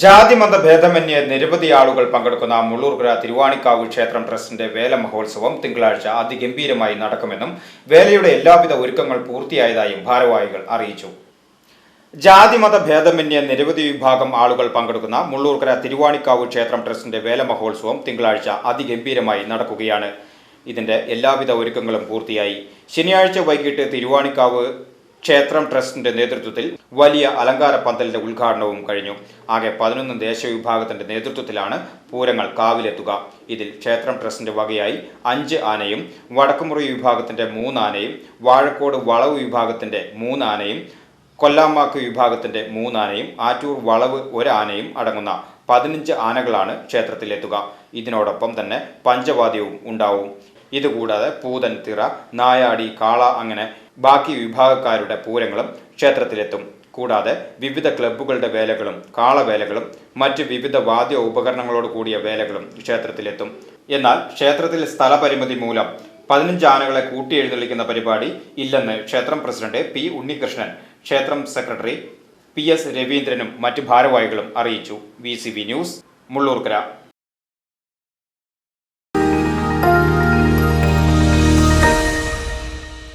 ജാതിമത ഭേദമന്യേ നിരവധി ആളുകൾ പങ്കെടുക്കുന്ന മുള്ളൂർപുര തിരുവാണിക്കാവ് ക്ഷേത്രം ട്രസ്റ്റിന്റെ വേല മഹോത്സവം തിങ്കളാഴ്ച അതിഗംഭീരമായി നടക്കുമെന്നും വേലയുടെ എല്ലാവിധ ഒരുക്കങ്ങൾ പൂർത്തിയായതായും ഭാരവാഹികൾ അറിയിച്ചു. ജാതിമത ഭേദമന്യേ നിരവധി വിഭാഗം ആളുകൾ പങ്കെടുക്കുന്ന മുള്ളൂർക്കര തിരുവാണിക്കാവ് ക്ഷേത്രം ട്രസ്റ്റിന്റെ വേല മഹോത്സവം തിങ്കളാഴ്ച അതിഗംഭീരമായി നടക്കുകയാണ്. ഇതിന്റെ എല്ലാവിധ ഒരുക്കങ്ങളും പൂർത്തിയായി. ശനിയാഴ്ച വൈകിട്ട് തിരുവാണിക്കാവ് ക്ഷേത്രം ട്രസ്റ്റിന്റെ നേതൃത്വത്തിൽ വലിയ അലങ്കാര പന്തലിന്റെ ഉദ്ഘാടനവും കഴിഞ്ഞു. ആകെ പതിനൊന്ന് ദേശവിഭാഗത്തിന്റെ നേതൃത്വത്തിലാണ് പൂരങ്ങൾ കാവിലെത്തുക. ഇതിൽ ക്ഷേത്രം ട്രസ്റ്റിന്റെ വകയായി അഞ്ച് ആനയും വടക്കുമുറി വിഭാഗത്തിന്റെ മൂന്നാനയും വാഴക്കോട് വളവ് വിഭാഗത്തിന്റെ മൂന്നാനയും കൊല്ലാമാക്ക് വിഭാഗത്തിന്റെ മൂന്നാനയും ആറ്റൂർ വളവ് ഒരാനയും അടങ്ങുന്ന പതിനഞ്ച് ആനകളാണ് ക്ഷേത്രത്തിലെത്തുക. ഇതിനോടൊപ്പം തന്നെ പഞ്ചവാദ്യവും ഉണ്ടാവും. ഇതുകൂടാതെ പൂതൻ തിറ നായാടി കാള അങ്ങനെ ബാക്കി വിഭാഗക്കാരുടെ പൂരങ്ങളും ക്ഷേത്രത്തിലെത്തും. കൂടാതെ വിവിധ ക്ലബ്ബുകളുടെ വേലകളും കാളവേലകളും മറ്റ് വിവിധ വാദ്യ ഉപകരണങ്ങളോട് കൂടിയ വേലകളും ക്ഷേത്രത്തിലെത്തും. എന്നാൽ ക്ഷേത്രത്തിലെ സ്ഥലപരിമിതി മൂലം പതിനഞ്ച് ആനകളെ കൂട്ടിയെഴുന്നള്ളിക്കുന്ന പരിപാടി ഇല്ലെന്ന് ക്ഷേത്രം പ്രസിഡന്റ് പി ഉണ്ണികൃഷ്ണൻ ക്ഷേത്രം സെക്രട്ടറി പി എസ് രവീന്ദ്രനും മറ്റ് ഭാരവാഹികളും അറിയിച്ചു. V news Mulloorkara.